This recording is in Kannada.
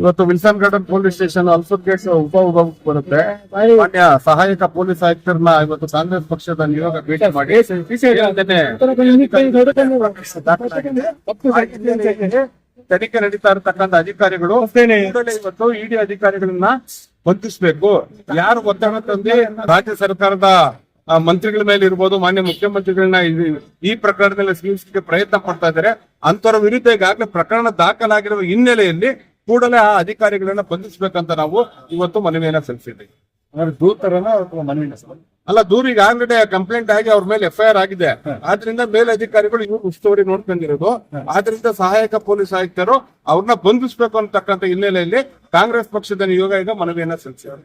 ಇವತ್ತು Wilson garden police station Ulsoor gates ಉಪ ವಿಭಾಗಕ್ಕೆ ಬರುತ್ತೆ. ಮಾನ್ಯ ಸಹಾಯಕ ಪೊಲೀಸ್ ಆಯುಕ್ತರನ್ನ ಇವತ್ತು ಕಾಂಗ್ರೆಸ್ ಪಕ್ಷದ ನಿಯೋಗ ಭೇಟಿ ಮಾಡಿ. ತನಿಖೆ ನಡೀತಾ ಇರತಕ್ಕಂತ ಅಧಿಕಾರಿಗಳು. ಇವತ್ತು ಇಡಿ ಅಧಿಕಾರಿಗಳನ್ನ ಬಂಧಿಸಬೇಕು. ಯಾರು ಒತ್ತಡ ತಂದು ರಾಜ್ಯ ಸರ್ಕಾರದ ಮಂತ್ರಿಗಳ ಮೇಲೆ ಇರ್ಬೋದು ಮಾನ್ಯ ಮುಖ್ಯಮಂತ್ರಿಗಳನ್ನ ಈ- ಈ ಪ್ರಕರಣದಲ್ಲಿ ಸಿಗಿಸಲಿಕ್ಕೆ ಪ್ರಯತ್ನ ಪಡ್ತಾ ಇದ್ದಾರೆ. ಅಂತವರ ವಿರುದ್ಧ ಈಗಾಗಲೇ ಪ್ರಕರಣ ದಾಖಲಾಗಿರುವ ಹಿನ್ನೆಲೆಯಲ್ಲಿ ಕೂಡಲೇ ಆ ಅಧಿಕಾರಿಗಳನ್ನ ಬಂಧಿಸಬೇಕಂತ ನಾವು ಇವತ್ತು ಮನವಿಯನ್ನ ಸಲ್ಲಿಸಿದ್ದೀವಿ. ದೂತರನ ಅಥವಾ ಮನವಿನ ಅಲ್ಲ ದೂರಿಗೆ ಆಲ್ರೆಡಿ ಕಂಪ್ಲೇಂಟ್ ಆಗಿ ಅವ್ರ ಮೇಲೆ ಎಫ್ಐಆರ್ ಆಗಿದೆ. ಆದ್ರಿಂದ ಮೇಲಧಿಕಾರಿಗಳು ಇವ್ರು ಉಸ್ತುವಾರಿ ನೋಡ್ಕೊಂಡಿರೋದು. ಆದ್ರಿಂದ ಸಹಾಯಕ ಪೊಲೀಸ್ ಆಯುಕ್ತರು ಅವ್ರನ್ನ ಬಂಧಿಸಬೇಕು ಅಂತಕ್ಕಂಥ ಹಿನ್ನೆಲೆಯಲ್ಲಿ ಕಾಂಗ್ರೆಸ್ ಪಕ್ಷದ ನಿಯೋಗ ಈಗ ಮನವಿಯನ್ನ ಸಲ್ಲಿಸಿದ್ದಾರೆ